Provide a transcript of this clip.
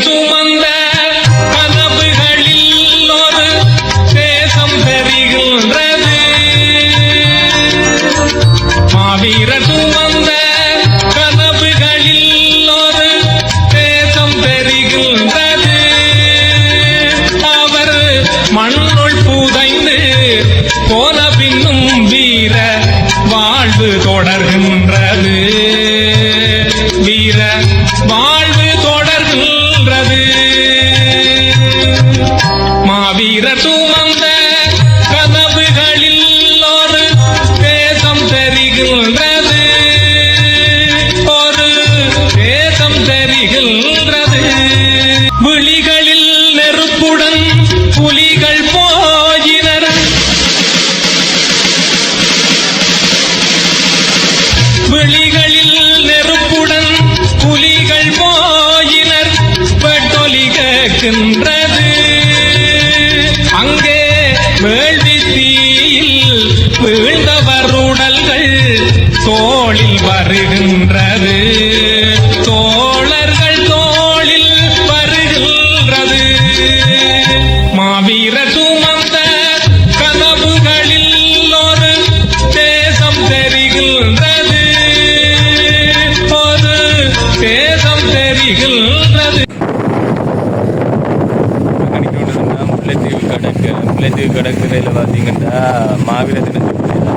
சுமந்த கனவுகளில் ஒரு தேசம் தெரிகின்றது மாவீர சுமந்த கனவுகளில் ஒரு தேசம் தெரிகின்றது அவர் மண்ணுள் புதைந்து போன பின்னும் வீர வாழ்வு தொடர்கின்றது கேட்கின்றது அங்கே வேள்வி தீயில் வீழ்ந்தவர் உடல்கள் தோளில் வருகின்றது. தோழர்கள் தோளில் வருகின்றது. மாவீர சுமந்த கனவுகளில் ஒரு தேசம் தெரிகின்றது. ஒரு தேசம் தெரிகின்ற கடற்க முல்லைத்தீவு கடற்கரையில் பார்த்தீங்கன்னா மாவீர தினத்துக்கு ஏற்பாடு செய்யப்பட்டிருக்கிறாங்க